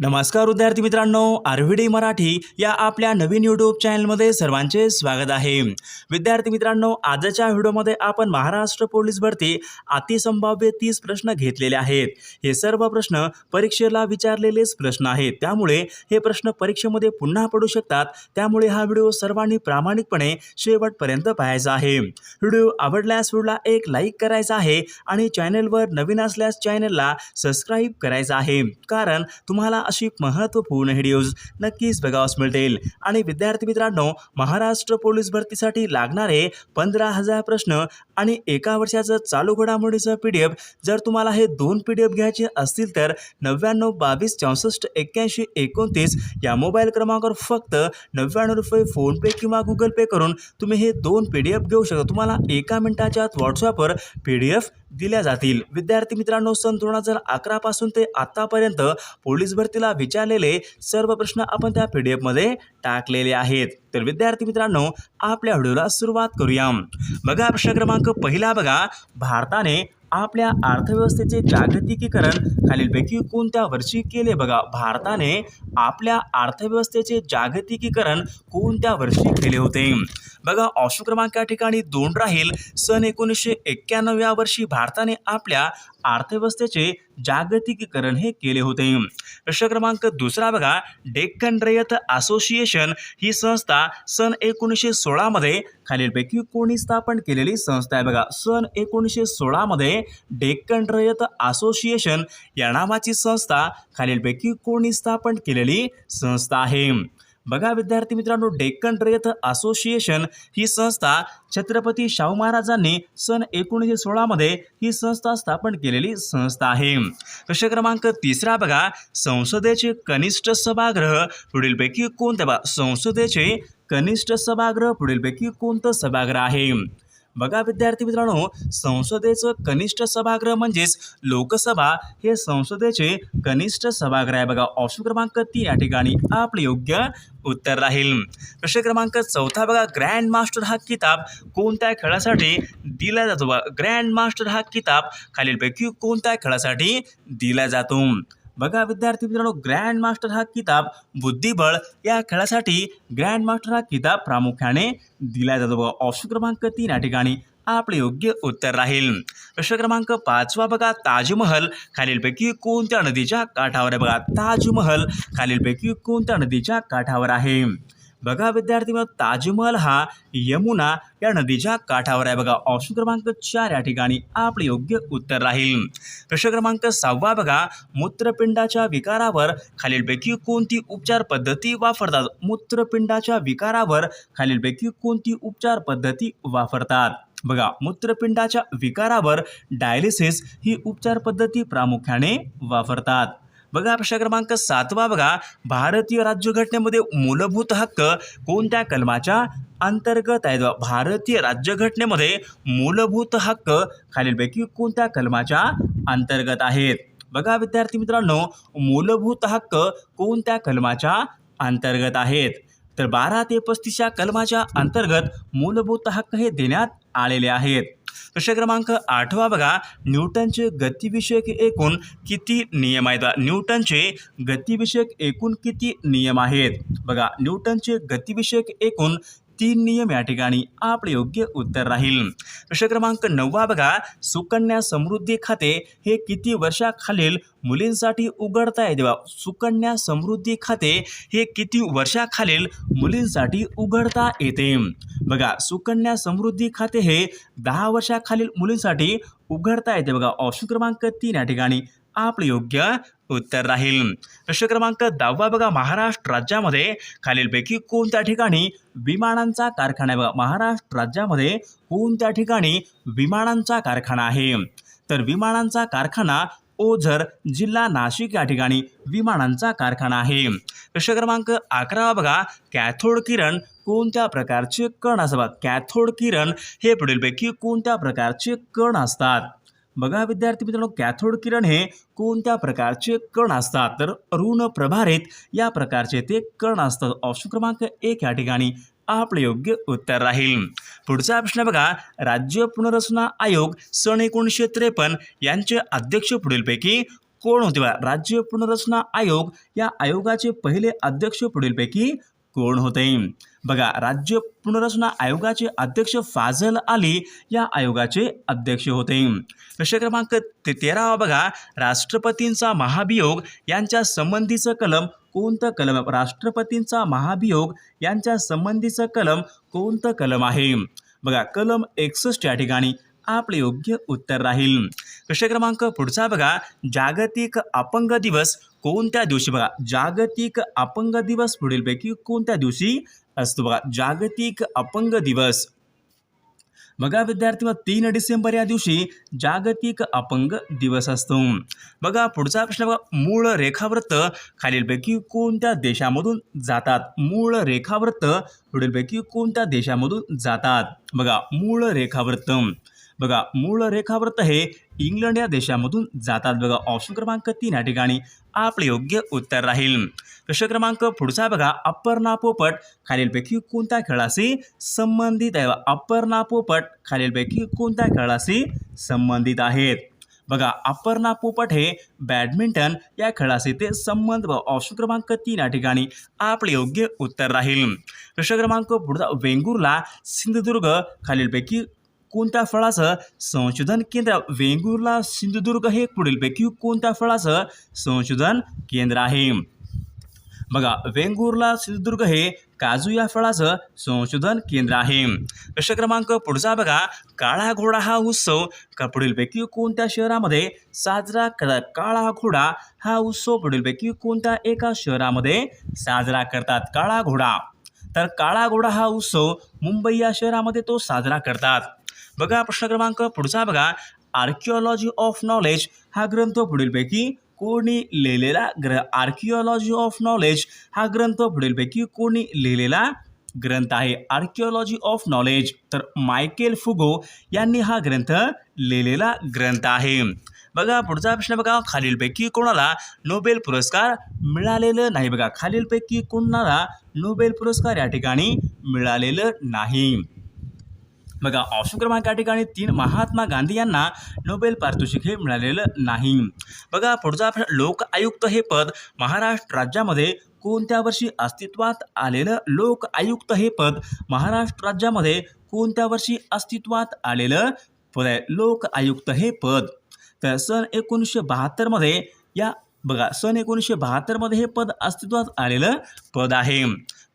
नमस्कार विद्यार्थी मित्रांनो आरव्हीडी मराठी या आपल्या नवीन यूट्यूब चॅनलमध्ये सर्वांचे स्वागत आहे. विद्यार्थी मित्रांनो आजच्या व्हिडिओमध्ये आपण महाराष्ट्र पोलीस भरती अतिसंभाव्य तीस प्रश्न घेतलेले आहेत. हे सर्व प्रश्न परीक्षेला विचारलेलेच प्रश्न आहेत. त्यामुळे हे प्रश्न परीक्षेमध्ये पुन्हा पडू शकतात. त्यामुळे हा व्हिडिओ सर्वांनी प्रामाणिकपणे शेवटपर्यंत पाहायचा आहे. व्हिडिओ आवडल्यास व्हिडिओला एक लाईक करायचा आहे आणि चॅनलवर नवीन असल्यास चॅनलला सबस्क्राईब करायचं आहे. कारण तुम्हाला अशी महत्त्वपूर्ण व्हिडिओज नक्कीच बघावस मिळतील. आणि विद्यार्थी मित्रांनो महाराष्ट्र पोलीस भरतीसाठी लागणारे पंधरा हजार प्रश्न आणि एका वर्षाचं चालू घडामोडीचं पी डी एफ जर तुम्हाला हे दोन पी डी एफ घ्यायचे असतील तर नव्याण्णव बावीस चौसष्ट एक्क्याऐंशी एकोणतीस या मोबाईल क्रमांकावर फक्त नव्याण्णव रुपये फोनपे किंवा गुगल पे करून तुम्ही हे दोन पी डी एफ घेऊ शकता. तुम्हाला एका मिनिटाच्या आत व्हॉट्सअपवर पी डी एफ दिल्या जातील. विद्यार्थी मित्रांनो सन दोन हजार अकरापासून ते आत्तापर्यंत पोलीस भरतीला विचारलेले सर्व प्रश्न आपण त्या पी डी एफमध्ये टाकलेले आहेत. तर विद्यार्थी मित्रांनो आपल्या व्हिडिओला सुरुवात करूया. बघा प्रश्न क्रमांक पहिला बघा. भारताने आपल्या अर्थव्यवस्थेचे जागतिकीकरण खालीलपैकी कोणत्या वर्षी केले बघा? भारताने आपल्या अर्थव्यवस्थेचे जागतिकीकरण कोणत्या वर्षी केले होते? बघा ऑप्शन क्रमांक या ठिकाणी दोन राहील. सन एकोणीसशे एक्क्याण्णव या वर्षी भारताने आपल्या अर्थव्यवस्थेचे जागतिकीकरण हे केले होते. प्रश्न क्रमांक दुसरा बघा डेक्कन रयत असोसिएशन ही संस्था सन एकोणीसशे सोळामध्ये खालीलपैकी कोणी स्थापन केलेली संस्था आहे बघा. सन एकोणीसशे सोळामध्ये डेक्कन रयत असोसिएशन या नावाची संस्था खालीलपैकी कोणी स्थापन केलेली संस्था आहे. बघा विद्यार्थी मित्रांनो डेक्कन रेथ असोसिएशन ही संस्था छत्रपती शाहू महाराजांनी सन एकोणीसशे सोळामध्ये ही संस्था स्थापन केलेली संस्था आहे. प्रश्न क्रमांक तिसरा बघा. संसदेचे कनिष्ठ सभागृह पुढीलपैकी कोणत्या बा संसदेचे कनिष्ठ सभागृह पुढीलपैकी कोणतं सभागृह आहे? बघा विद्यार्थी मित्रांनो संसदेचं कनिष्ठ सभागृह म्हणजेच लोकसभा हे संसदेचे कनिष्ठ सभागृह आहे बघा. ऑप्शन क्रमांक तीन या ठिकाणी आपले योग्य उत्तर राहील. प्रश्न क्रमांक चौथा बघा. ग्रँड मास्टर हा किताब कोणत्या खेळासाठी दिला जातो? बघा ग्रँड मास्टर हा किताब खालीलपैकी कोणत्या खेळासाठी दिला जातो? बघा विद्यार्थी मित्रांनो ग्रँड मास्टर हा किताब बुद्धिबळ या खेळासाठी ग्रँड मास्टर हा किताब प्रामुख्याने दिला जातो. बघा ऑप्शन क्रमांक तीन या ठिकाणी आपले योग्य उत्तर राहील. प्रश्न क्रमांक पाचवा बघा ताजमहल खालीलपैकी कोणत्या नदीच्या काठावर आहे? बघा ताजमहल खालीलपैकी कोणत्या नदीच्या काठावर आहे? बघा विद्यार्थी मग ताजमहल हा यमुना या नदीच्या काठावर आहे. बघा ऑप्शन क्रमांक चार या ठिकाणी आपले योग्य उत्तर राहील. प्रश्न क्रमांक सहावा बघा मूत्रपिंडाच्या विकारावर खालीलपैकी कोणती उपचार पद्धती वापरतात? मूत्रपिंडाच्या विकारावर खालीलपैकी कोणती उपचार पद्धती वापरतात? बघा मूत्रपिंडाच्या विकारावर डायलिसिस ही उपचार पद्धती प्रामुख्याने वापरतात. बघा प्रश्न क्रमांक सातवा बघा. भारतीय राज्यघटनेमध्ये मूलभूत हक्क कोणत्या कलमाच्या अंतर्गत आहेत? भारतीय राज्यघटनेमध्ये मूलभूत हक्क खालीलपैकी कोणत्या कलमाच्या अंतर्गत आहेत? बघा विद्यार्थी मित्रांनो मूलभूत हक्क कोणत्या कलमाच्या अंतर्गत आहेत? तर बारा ते पस्तीसच्या कलमाच्या अंतर्गत मूलभूत हक्क हे देण्यात आलेले आहेत. प्रश्न क्रमांक आठवा बघा. न्यूटनचे गतिविषयक एकूण किती नियम आहेत? न्यूटनचे गतिविषयक एकूण किती नियम आहेत? बघा न्यूटनचे गतिविषयक एकूण तीन नियम या ठिकाणी आपले योग्य उत्तर राहील. प्रश्न क्रमांक नववा बघा सुकन्या समृद्धी खाते हे किती वर्षाखालील मुलींसाठी उघडता येते बा सुकन्या समृद्धी खाते हे किती वर्षाखालील मुलींसाठी उघडता येते? बघा सुकन्या समृद्धी खाते हे दहा वर्षाखालील मुलींसाठी उघडता येते बघा. ऑप्शन क्रमांक तीन या ठिकाणी आपले योग्य उत्तर राहील. प्रश्न क्रमांक दहावा बघा महाराष्ट्र राज्यामध्ये खालीलपैकी कोणत्या ठिकाणी विमानांचा कारखाना आहे? बघा महाराष्ट्र राज्यामध्ये कोणत्या ठिकाणी विमानांचा कारखाना आहे? तर विमानांचा कारखाना ओझर जिल्हा नाशिक या ठिकाणी विमानांचा कारखाना आहे. प्रश्न क्रमांक अकरावा बघा कॅथोड किरण कोणत्या प्रकारचे कण असतात? कॅथोड किरण हे पुढीलपैकी कोणत्या प्रकारचे कण असतात? बघा विद्यार्थी मित्रांनो कॅथोड किरण हे कोणत्या प्रकारचे कण असतात? तर ऋण प्रभारित या प्रकारचे ते कण असतात. ऑप्शन क्रमांक एक या ठिकाणी आपले योग्य उत्तर राहील. पुढचा प्रश्न बघा राज्य पुनर्रचना आयोग सन एकोणीसशे त्रेपन्न यांचे अध्यक्ष पुढीलपैकी कोण होते? बघा राज्य पुनर्रचना आयोग या आयोगाचे पहिले अध्यक्ष पुढीलपैकी कोण होते? बघा राज्य पुनर्रचना आयोगाचे अध्यक्ष फाजल अली या आयोगाचे अध्यक्ष होते. प्रश्न क्रमांक ते तेरावा बघा राष्ट्रपतींचा महाभियोग यांच्या संबंधीचं कलम कोणतं कलम? राष्ट्रपतींचा महाभियोग यांच्या संबंधीचं कलम कोणतं कलम आहे? बघा कलम एकसष्ट या ठिकाणी आपले योग्य उत्तर राहील. प्रश्न क्रमांक पुढचा बघा. जागतिक अपंग दिवस कोणत्या दिवशी बघा? जागतिक अपंग दिवस पुढीलपैकी कोणत्या दिवशी असतो बघा? जागतिक अपंग दिवस. बघा विद्यार्थी मग तीन डिसेंबर या दिवशी जागतिक अपंग दिवस असतो. बघा पुढचा प्रश्न बघा. मूळ रेखावृत्त खालीलपैकी कोणत्या देशामधून जातात? मूळ रेखावृत्त पुढीलपैकी कोणत्या देशामधून जातात? बघा मूळ रेखावृत्त. बघा मूळ रेखावृत्त हे इंग्लंड या देशामधून जातात बघा. ऑप्शन क्रमांक तीन या ठिकाणी. आपले योग्य उत्तर राहील. प्रश्न क्रमांक पुढचा बघा. अपर्णा पोपट खालीलपैकी कोणत्या खेळाशी संबंधित आहे? अपर्णा पोपट खालीलपैकी कोणत्या खेळाशी संबंधित आहेत? बघा अपर्णा पोपट हे बॅडमिंटन या खेळाशी ते संबंध व ऑप्शन क्रमांक तीन या ठिकाणी. आपले योग्य उत्तर राहील. प्रश्न क्रमांक पुढचा. वेंगुर्ला सिंधुदुर्ग खालीलपैकी कोणत्या फळाचं संशोधन केंद्र वेंगुर्ला सिंधुदुर्ग हे पुढीलपैकी कोणत्या फळाचं संशोधन केंद्र आहे? बघा वेंगुर्ला सिंधुदुर्ग हे काजू या फळाचं संशोधन केंद्र आहे. प्रश्न क्रमांक पुढचा बघा काळा घोडा हा उत्सव का पुढीलपैकी कोणत्या शहरामध्ये साजरा करतात काळा घोडा हा उत्सव पुढीलपैकी कोणत्या एका शहरामध्ये साजरा करतात? काळा घोडा. तर काळा घोडा हा उत्सव मुंबई या शहरामध्ये तो साजरा करतात. बघा प्रश्न क्रमांक पुढचा बघा. आर्किओलॉजी ऑफ नॉलेज हा ग्रंथ पुढीलपैकी कोणी लिहिलेला ग्र आर्किओलॉजी ऑफ नॉलेज हा ग्रंथ पुढीलपैकी कोणी लिहिलेला ग्रंथ आहे. आर्किओलॉजी ऑफ नॉलेज तर मायकेल फुगो यांनी हा ग्रंथ लिहिलेला ग्रंथ आहे. बघा पुढचा प्रश्न बघा. खालीलपैकी कोणाला नोबेल पुरस्कार मिळालेलं नाही? बघा खालीलपैकी कोणाला नोबेल पुरस्कार या ठिकाणी मिळालेलं नाही? बघा ऑप्शन क्रमांक या ठिकाणी तीन महात्मा गांधी यांना नोबेल पारितोषिक हे मिळालेलं नाही. बघा पुढचा लोक आयुक्त हे पद महाराष्ट्र राज्यामध्ये कोणत्या वर्षी अस्तित्वात आलेलं? लोक आयुक्त हे पद महाराष्ट्र राज्यामध्ये कोणत्या वर्षी अस्तित्वात आलेलं? पद आहे लोक आयुक्त हे पद. तर सन एकोणीसशे बहात्तरमध्ये या बघा सन एकोणीसशे बहात्तरमध्ये हे पद अस्तित्वात आलेलं पद आहे.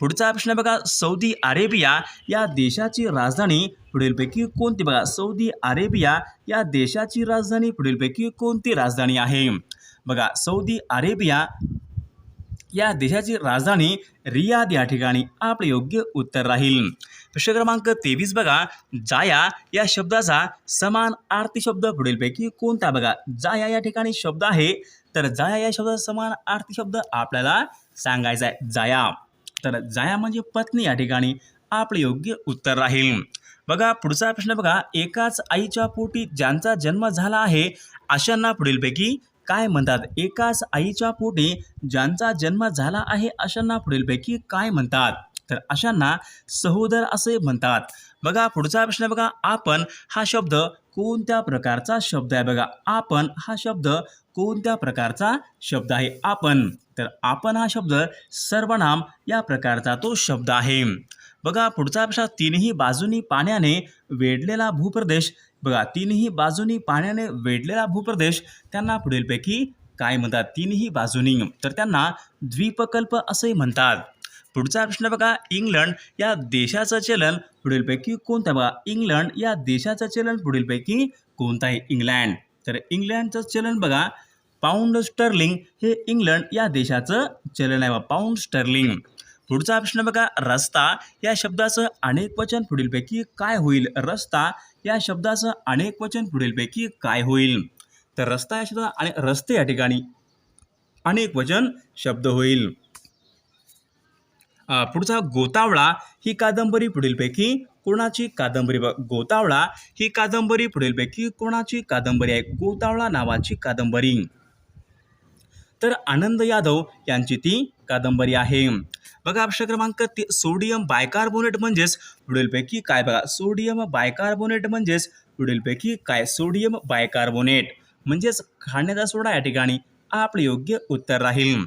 पुढचा प्रश्न बघा सौदी अरेबिया या देशाची राजधानी पुढीलपैकी कोणती? बघा सौदी अरेबिया या देशाची राजधानी पुढीलपैकी कोणती राजधानी आहे? बघा सौदी अरेबिया या देशाची राजधानी रियाद या ठिकाणी आपले योग्य उत्तर राहील. प्रश्न क्रमांक तेवीस बघा. जाया या शब्दाचा समान आरती शब्द पुढीलपैकी कोणता बघा? जाया या ठिकाणी शब्द आहे. तर जाया या शब्दाचा समान आरती शब्द आपल्याला सांगायचा आहे. जाया. तर जाया म्हणजे पत्नी या ठिकाणी आपले योग्य उत्तर राहील. बघा पुढचा प्रश्न बघा. एकाच आईच्या पोटी ज्यांचा जन्म झाला आहे अशांना पुढीलपैकी काय म्हणतात? एकाच आईच्या पोटी ज्यांचा जन्म झाला आहे अशांना पुढीलपैकी काय म्हणतात? तर अशांना सहोदर असे म्हणतात. बघा पुढचा प्रश्न बघा. आपण हा शब्द कोणत्या प्रकारचा शब्द आहे? बघा आपण हा शब्द कोणत्या प्रकारचा शब्द आहे? आपण. तर आपण हा शब्द सर्वनाम या प्रकारचा तो शब्द आहे. बघा पुढचा प्रश्न तीनही बाजूनी पाण्याने वेढलेला भूप्रदेश बघा तीनही बाजूनी पाण्याने वेढलेला भूप्रदेश त्यांना पुढीलपैकी काय म्हणतात? तीनही बाजूनी. तर त्यांना द्वीपकल्प असे म्हणतात. पुढचा प्रश्न बघा इंग्लंड या देशाचं चलन पुढीलपैकी कोणतं? बघा इंग्लंड या देशाचं चलन पुढीलपैकी कोणतं आहे? इंग्लंड. तर इंग्लंडचं चलन बघा पाऊंड स्टर्लिंग हे इंग्लंड या देशाचं चलन आहे. बा पाऊंड स्टर्लिंग. पुढचा प्रश्न बघा रस्ता या शब्दाचं अनेक वचन पुढीलपैकी काय होईल? रस्ता या शब्दाचं अनेक वचन पुढीलपैकी काय होईल? तर रस्ता या शब्द आणि रस्ते या ठिकाणी अनेक वचन शब्द होईल. पुढचा गोतावळा ही कादंबरी पुढीलपैकी कोणाची कादंबरी गोतावळा ही कादंबरी पुढीलपैकी कोणाची कादंबरी आहे? गोतावळा नावाची कादंबरी. तर आनंद यादव यांची ती कादंबरी आहे. बघा प्रश्न क्रमांक ते सोडियम बायकार्बोनेट म्हणजेच पुढीलपैकी काय बघा? सोडियम बायकार्बोनेट म्हणजेच पुढीलपैकी काय? Sodium bicarbonate. म्हणजेच खाण्याचा सोडा या ठिकाणी आपले योग्य उत्तर राहील.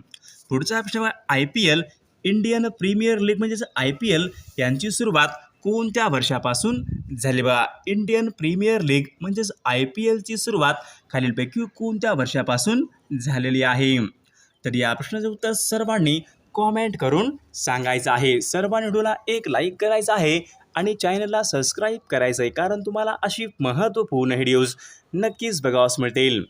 पुढचा प्रश्न I P L Indian Premier League म्हणजेच आय पी एल यांची सुरुवात कोणत्या वर्षापासून झाली बघा? इंडियन प्रीमियर लीग म्हणजेच आय पी एलची सुरुवात खालीलपैकी कोणत्या वर्षापासून झालेली आहे? तर या प्रश्नाचं उत्तर सर्वांनी कॉमेंट करून सांगायचं आहे. सर्व व्हिडिओला एक लाईक करायचं आहे आणि चॅनलला सबस्क्राईब करायचं आहे कारण तुम्हाला अशी महत्त्वपूर्ण व्हिडिओज नक्कीच बघावास मिळतील.